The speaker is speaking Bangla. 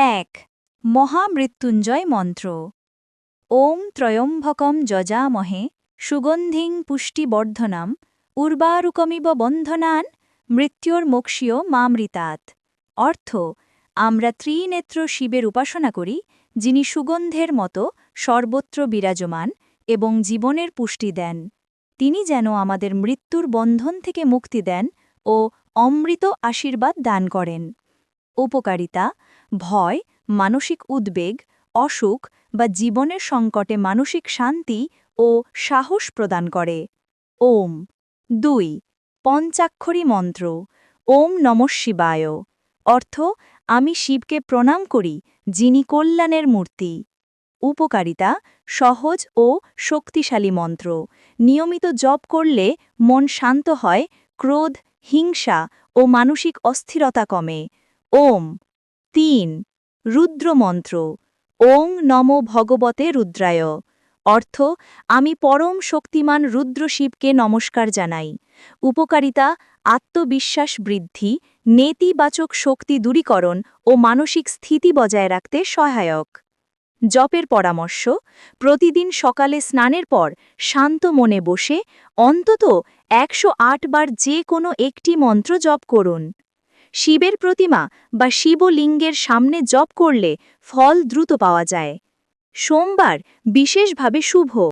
এক, মহামৃত্যুঞ্জয় মন্ত্র। ওম ত্রয়ম্ভকম যজামহে, সুগন্ধিং পুষ্টিবর্ধনাম, উর্বারুকমিব বন্ধনান মৃত্যুর মৃত্যুর্মোক্ষীয় মামৃতাত অর্থ, আমরা ত্রিনেত্র শিবের উপাসনা করি, যিনি সুগন্ধের মতো সর্বত্র বিরাজমান এবং জীবনের পুষ্টি দেন। তিনি যেন আমাদের মৃত্যুর বন্ধন থেকে মুক্তি দেন ও অমৃত আশীর্বাদ দান করেন। উপকারিতা, ভয়, মানসিক উদ্বেগ, অসুখ বা জীবনের সংকটে মানসিক শান্তি ও সাহস প্রদান করে। ওম। দুই। পঞ্চাক্ষরী মন্ত্র। ওম নম শিবায়। অর্থ, আমি শিবকে প্রণাম করি, যিনি কল্যাণের মূর্তি। উপকারিতা, সহজ ও শক্তিশালী মন্ত্র। নিয়মিত জপ করলে মন শান্ত হয়, ক্রোধ, হিংসা ও মানসিক অস্থিরতা কমে। ওম। তিন, রুদ্রমন্ত্র। ওং নম ভগবতে রুদ্রায়। অর্থ, আমি পরম শক্তিমান রুদ্র শিবকে নমস্কার জানাই। উপকারিতা, আত্মবিশ্বাস বৃদ্ধি, নেতিবাচক শক্তি দূরীকরণ ও মানসিক স্থিতি বজায় রাখতে সহায়ক। জপের পরামর্শ, প্রতিদিন সকালে স্নানের পর শান্ত মনে বসে অন্তত একশো আট বার যে কোনো একটি মন্ত্র জপ করুন। শিবের প্রতিমা বা শিবলিঙ্গের সামনে জপ করলে ফল দ্রুত পাওয়া যায়। সোমবার বিশেষভাবে শুভ।